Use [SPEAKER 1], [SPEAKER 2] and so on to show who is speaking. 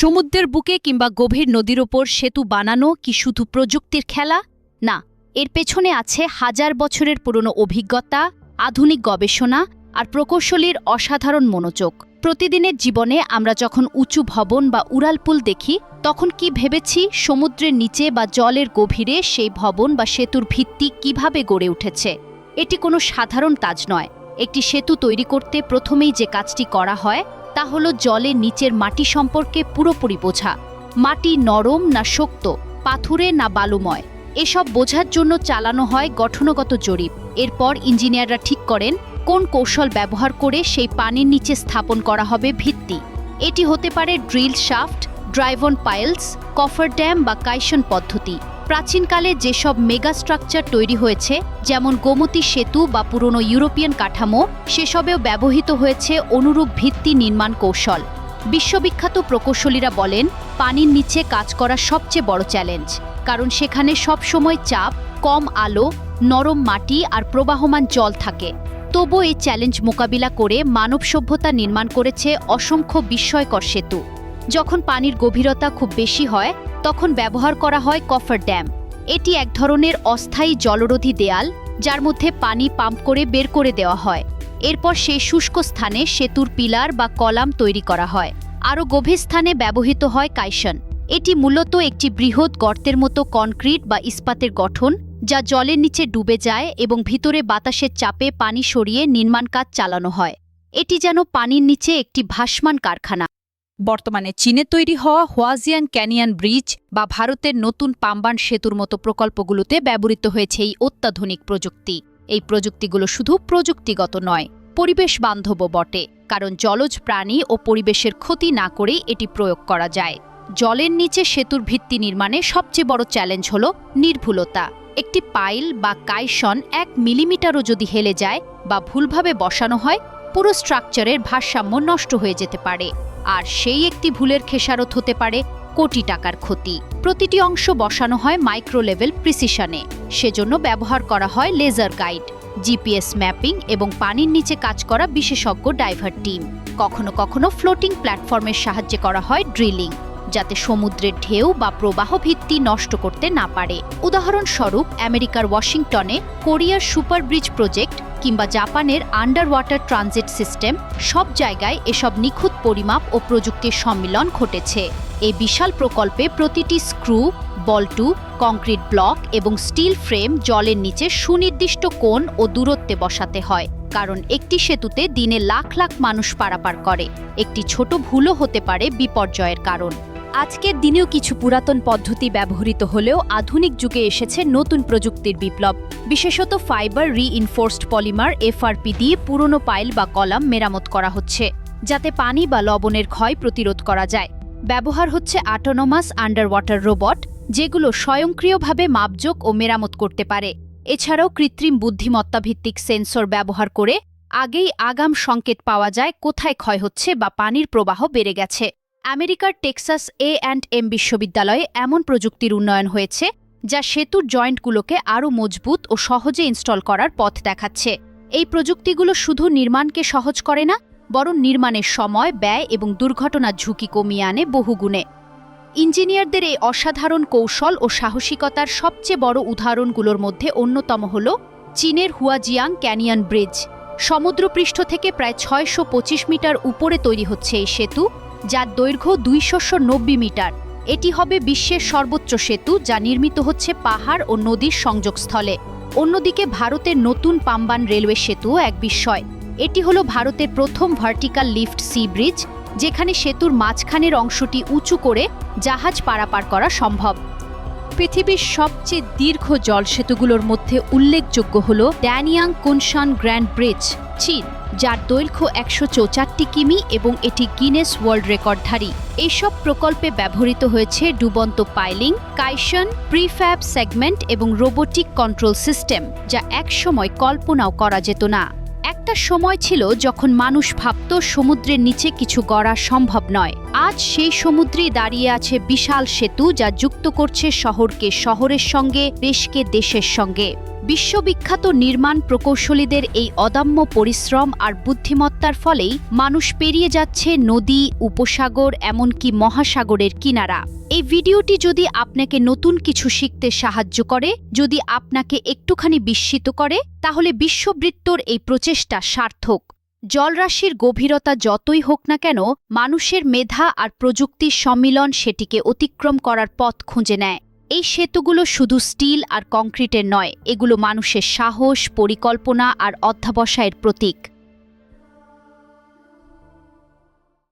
[SPEAKER 1] সমুদ্রের বুকে কিংবা গভীর নদীর ওপর সেতু বানানো কি শুধু প্রযুক্তির খেলা? না, এর পেছনে আছে হাজার বছরের পুরনো অভিজ্ঞতা, আধুনিক গবেষণা আর প্রকৌশলীর অসাধারণ মনোযোগ। প্রতিদিনের জীবনে আমরা যখন উঁচু ভবন বা উড়ালপুল দেখি, তখন কি ভেবেছি সমুদ্রের নিচে বা জলের গভীরে সেই ভবন বা সেতুর ভিত্তি কীভাবে গড়ে উঠেছে? এটি কোনো সাধারণ কাজ নয়। একটি সেতু তৈরি করতে প্রথমেই যে কাজটি করা হয় তা হলো জলের নিচের মাটি সম্পর্কে পুরোপুরি বোঝা। মাটি নরম না শক্ত, পাথুরে না বালুময়। এসব বোঝার জন্য চালানো হয় গঠনগত জরিপ। এরপর ইঞ্জিনিয়াররা ঠিক করেন কোন কৌশল ব্যবহার করে সেই পানির নিচে স্থাপন করা হবে ভিত্তি। এটি হতে পারে drill shaft driven piles, coffer dam বা কাইশন পদ্ধতি। প্রাচীনকালে যেসব মেগা স্ট্রাকচার তৈরি হয়েছে, যেমন গোমতী সেতু বা পুরনো ইউরোপিয়ান কাঠামো, সেসবেও ব্যবহৃত হয়েছে অনুরূপ ভিত্তি নির্মাণ কৌশল। বিশ্ববিখ্যাত প্রকৌশলীরা বলেন, পানির নিচে কাজ করা সবচেয়ে বড় চ্যালেঞ্জ, কারণ সেখানে সবসময় চাপ, কম আলো, নরম মাটি আর প্রবাহমান জল থাকে। তবু এই চ্যালেঞ্জ মোকাবিলা করে মানব সভ্যতা নির্মাণ করেছে অসংখ্য বিস্ময়কর সেতু। যখন পানির গভীরতা খুব বেশি হয় তখন ব্যবহার করা হয় কফার ড্যাম। এটি এক ধরনের অস্থায়ী জলরোধী দেয়াল, যার মধ্যে পানি পাম্প করে বের করে দেওয়া হয়। এরপর সেই শুষ্ক স্থানে সেতুর পিলার বা কলাম তৈরি করা হয়। আরও গভীর স্থানে ব্যবহৃত হয় কাইশন। এটি মূলত একটি বৃহৎ গর্তের মতো কনক্রিট বা ইস্পাতের গঠন, যা জলের নিচে ডুবে যায় এবং ভিতরে বাতাসের চাপে পানি সরিয়ে নির্মাণ কাজ চালানো হয়। এটি যেন পানির নিচে একটি ভাসমান কারখানা। বর্তমানে চীনে তৈরি হওয়া হোয়াজিয়ান ক্যানিয়ান ব্রিজ বা ভারতের নতুন পাম্বান সেতুর মতো প্রকল্পগুলোতে ব্যবহৃত হয়েছে এই অত্যাধুনিক প্রযুক্তি। এই প্রযুক্তিগুলো শুধু প্রযুক্তিগত নয়, পরিবেশ বান্ধবও বটে, কারণ জলজ প্রাণী ও পরিবেশের ক্ষতি না করেই এটি প্রয়োগ করা যায়। জলের নিচে সেতুর ভিত্তি নির্মাণে সবচেয়ে বড় চ্যালেঞ্জ হল নির্ভুলতা। একটি পাইল বা কাইশন এক মিলিমিটারও যদি হেলে যায় বা ভুলভাবে বসানো হয় পুরো স্ট্রাকচারের ভারসাম্য নষ্ট হয়ে যেতে পারে। আর সেই একটি ভুলের খেসারত হতে পারে কোটি টাকার ক্ষতি। প্রতিটি অংশ বসানো হয় মাইক্রো লেভেল প্রিসিশনে সেজন্য ব্যবহার করা হয় লেজার গাইড জিপিএস ম্যাপিং এবং পানির নিচে কাজ করা বিশেষজ্ঞ ডাইভার টিম কখনো কখনো ফ্লোটিং প্ল্যাটফর্মের সাহায্যে করা হয় ড্রিলিং যাতে সমুদ্রের ঢেউ বা প্রবাহ ভিত্তি নষ্ট করতে না পারে। উদাহরণস্বরূপ আমেরিকার ওয়াশিংটনে কোরিয়ার সুপার ব্রিজ প্রজেক্ট কিংবা জাপানের আন্ডার ওয়াটার ট্রানজিট সিস্টেম সব জায়গায় এসব নিখুঁত পরিমাপ ও প্রযুক্তির সম্মিলন ঘটেছে। এই বিশাল প্রকল্পে প্রতিটি স্ক্রু, বল্টু, কংক্রিট ব্লক এবং স্টিল ফ্রেম জলের নিচে সুনির্দিষ্ট কোণ ও দূরত্বে বসাতে হয়, কারণ একটি সেতুতে দিনে লাখ লাখ মানুষ পারাপার করে। একটি ছোট ভুলও হতে পারে বিপর্যয়ের কারণ। আজকের দিনেও কিছু পুরাতন পদ্ধতি ব্যবহৃত হলেও আধুনিক যুগে এসেছে নতুন প্রযুক্তির বিপ্লব। বিশেষত ফাইবার রিইনফোর্সড পলিমার এফআরপি দিয়ে পুরনো পাইল বা কলাম মেরামত করা হচ্ছে, যাতে পানি বা লবণের ক্ষয় প্রতিরোধ করা যায়। ব্যবহার হচ্ছে অটোনোমাস আন্ডার ওয়াটার রোবট যেগুলো স্বয়ংক্রিয়ভাবে মাপযোগ ও মেরামত করতে পারে। এছাড়াও কৃত্রিম বুদ্ধিমত্তা ভিত্তিক সেন্সর ব্যবহার করে আগেই আগাম সংকেত পাওয়া যায় কোথায় ক্ষয় হচ্ছে বা পানির প্রবাহ বেড়ে গেছে। আমেরিকার টেক্সাস এ অ্যান্ড এম বিশ্ববিদ্যালয়ে এমন প্রযুক্তির উন্নয়ন হয়েছে যা সেতুর জয়েন্টগুলোকে আরও মজবুত ও সহজে ইনস্টল করার পথ দেখাচ্ছে। এই প্রযুক্তিগুলো শুধু নির্মাণকে সহজ করে না, বরং নির্মাণের সময়, ব্যয় এবং দুর্ঘটনার ঝুঁকি কমিয়ে আনে বহুগুণে। ইঞ্জিনিয়ারদের এই অসাধারণ কৌশল ও সাহসিকতার সবচেয়ে বড় উদাহরণগুলোর মধ্যে অন্যতম হল চীনের হুয়াজিয়াং ক্যানিয়ন ব্রিজ। সমুদ্রপৃষ্ঠ থেকে প্রায় ছয়শো পঁচিশ মিটার উপরে তৈরি হচ্ছে এই সেতু, যার দৈর্ঘ্য দুইশো মিটার। এটি হবে বিশ্বের সর্বোচ্চ সেতু, যা নির্মিত হচ্ছে পাহাড় ও নদীর সংযোগস্থলে। অন্যদিকে ভারতের নতুন পাম্বান রেলওয়ে সেতু এক বিস্ময়। এটি হলো ভারতের প্রথম ভার্টিক্যাল লিফট সি ব্রিজ, যেখানে সেতুর মাঝখানের অংশটি উঁচু করে জাহাজ পারাপার করা সম্ভব। পৃথিবীর সবচেয়ে দীর্ঘ জল সেতুগুলোর মধ্যে উল্লেখযোগ্য হল ড্যানিয়াং কুনশান গ্র্যান্ড ব্রিজ, চীন, যার দৈর্ঘ্য একশো চৌচাটটি কিমি এবং এটি গিনেস ওয়ার্ল্ড রেকর্ডধারী। এইসব প্রকল্পে ব্যবহৃত হয়েছে ডুবন্ত পাইলিং, কাইশন, প্রিফ্যাব সেগমেন্ট এবং রোবোটিক কন্ট্রোল সিস্টেম, যা একসময় কল্পনাও করা যেত না। একটা সময় ছিল যখন মানুষ ভাবত সমুদ্রের নিচে কিছু গড়া সম্ভব নয়। আজ সেই সমুদ্রে দাঁড়িয়ে আছে বিশাল সেতু যা যুক্ত করছে শহরকে শহরের সঙ্গে, দেশকে দেশের সঙ্গে। বিশ্ববিখ্যাত নির্মাণ প্রকৌশলীদের এই অদম্য পরিশ্রম আর বুদ্ধিমত্তা বুদ্ধিমত্তার ফলেই মানুষ পেরিয়ে যাচ্ছে নদী, উপসাগর, এমনকি মহাসাগরের কিনারা। এই ভিডিওটি যদি আপনাকে নতুন কিছু শিখতে সাহায্য করে, যদি আপনাকে একটুখানি বিস্মিত করে, তাহলে বিশ্ববৃত্তর এই প্রচেষ্টা সার্থক। জলরাশির গভীরতা যতই হোক না কেন, মানুষের মেধা আর প্রযুক্তির সম্মিলন সেটিকে অতিক্রম করার পথ খুঁজে নেয়। এই সেতুগুলো শুধু স্টিল আর কংক্রিটের নয়, এগুলো মানুষের সাহস, পরিকল্পনা আর অধ্যাবসায়ের প্রতীক।